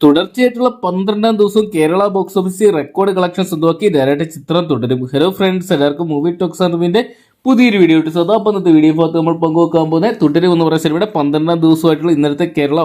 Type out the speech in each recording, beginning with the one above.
തുടർച്ചയായിട്ടുള്ള പന്ത്രണ്ടാം ദിവസം കേരള ബോക്സ് ഓഫീസിൽ റെക്കോർഡ് കളക്ഷൻ സ്വന്തമാക്കി ഡയറക്റ്റ് ചിത്രം തുടരും. ഹലോ ഫ്രണ്ട്സ് എല്ലാവർക്കും മൂവി ടോക്സ് അറിവിന്റെ പുതിയൊരു വീഡിയോ ഇട്ട് സദാ അപ്പോൾ ഇന്നത്തെ വീഡിയോ ഭാഗത്ത് നമ്മൾ പങ്കുവെക്കാൻ പോകുന്നത് തുടരും എന്ന് പറയുന്ന സിനിമയുടെ പന്ത്രണ്ടാം ദിവസമായിട്ടുള്ള ഇന്നലത്തെ കേരള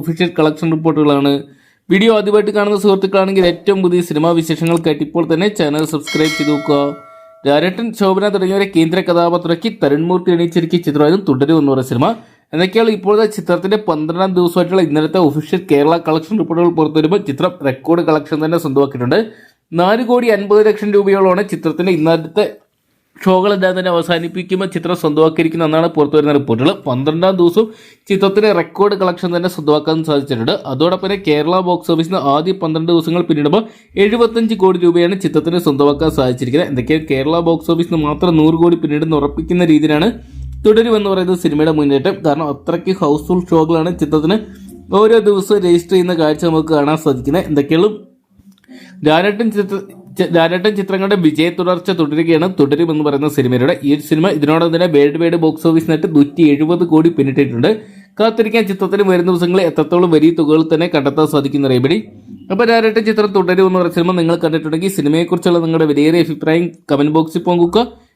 ഒഫീഷ്യൽ കളക്ഷൻ റിപ്പോർട്ടുകളാണ് വീഡിയോ ആദ്യമായിട്ട് കാണുന്ന സുഹൃത്തുക്കളാണെങ്കിൽ ഏറ്റവും പുതിയ സിനിമാ വിശേഷങ്ങൾക്കായിട്ട് ഇപ്പോൾ തന്നെ ചാനൽ സബ്സ്ക്രൈബ് ചെയ്ത് നോക്കുക. രാരട്ടൻ ശോഭന തുടങ്ങിയവരെ കേന്ദ്ര കഥാപാത്രമാക്കി തരുൺമൂർത്തി എണീച്ചിരിക്കിയ ചിത്രമായിരുന്നു തുടരും എന്ന് പറയുന്ന സിനിമ എന്നൊക്കെയാണ് ഇപ്പോഴത്തെ ചിത്രത്തിന്റെ പന്ത്രണ്ടാം ദിവസമായിട്ടുള്ള ഇന്നലത്തെ ഒഫീഷ്യൽ കേരള കളക്ഷൻ റിപ്പോർട്ടുകൾ പുറത്തുവരുമ്പോൾ ചിത്രം റെക്കോർഡ് കളക്ഷൻ തന്നെ സ്വന്തമാക്കിയിട്ടുണ്ട്. നാല് കോടി അൻപത് ലക്ഷം രൂപയോളമാണ് ചിത്രത്തിന്റെ ഇന്നലത്തെ ഷോകളെല്ലാം തന്നെ അവസാനിപ്പിക്കുമ്പോൾ ചിത്രം സ്വന്തമാക്കിയിരിക്കുന്ന എന്നാണ് പുറത്തു വരുന്ന റിപ്പോർട്ടുകൾ പന്ത്രണ്ടാം ദിവസം ചിത്രത്തിന്റെ റെക്കോർഡ് കളക്ഷൻ തന്നെ സ്വന്തമാക്കാൻ സാധിച്ചിട്ടുണ്ട്. അതോടൊപ്പം കേരള ബോക്സ് ഓഫീസിന് ആദ്യ പന്ത്രണ്ട് ദിവസങ്ങൾ പിന്നിടുമ്പോൾ എഴുപത്തഞ്ച് കോടി രൂപയാണ് ചിത്രത്തിന് സ്വന്തമാക്കാൻ സാധിച്ചിരിക്കുന്നത്. എന്തൊക്കെയാണ് കേരള ബോക്സ് ഓഫീസിന് മാത്രം നൂറ് കോടി പിന്നീടുന്ന് ഉറപ്പിക്കുന്ന രീതിയിലാണ് തുടരുമെന്ന് പറയുന്നത് സിനിമയുടെ മുന്നേറ്റം. കാരണം അത്രയ്ക്ക് ഹൗസ്ഫുൾ ഷോകളാണ് ചിത്രത്തിന് ഓരോ ദിവസവും രജിസ്റ്റർ ചെയ്യുന്ന കാഴ്ച നമുക്ക് കാണാൻ സാധിക്കുന്നത്. എന്തൊക്കെയാണ് ലാലേട്ടൻ ചിത്ര ലാലേട്ടൻ ചിത്രങ്ങളുടെ വിജയ തുടർച്ച തുടരുകയാണ്. തുടരുമെന്ന് പറയുന്ന സിനിമയുടെ ഈ ഒരു സിനിമ ഇതിനോടൊപ്പം തന്നെ വേൾഡ് വൈഡ് ബോക്സ് ഓഫീസിനായിട്ട് നൂറ്റി എഴുപത് കോടി പിന്നിട്ടിട്ടുണ്ട്. കാത്തിരിക്കാൻ ചിത്രത്തിന് വരുന്ന ദിവസങ്ങളിൽ എത്രത്തോളം വലിയ തുകകൾ തന്നെ കണ്ടെത്താൻ സാധിക്കുന്ന റേബഡി അപ്പോൾ ലാലേട്ടൻ ചിത്രം തുടരും എന്ന് പറയുന്ന സിനിമ നിങ്ങൾ കണ്ടിട്ടുണ്ടെങ്കിൽ സിനിമയെക്കുറിച്ചുള്ള നിങ്ങളുടെ വിലയേറിയ അഭിപ്രായം കമന്റ് ബോക്സിൽ പങ്കുക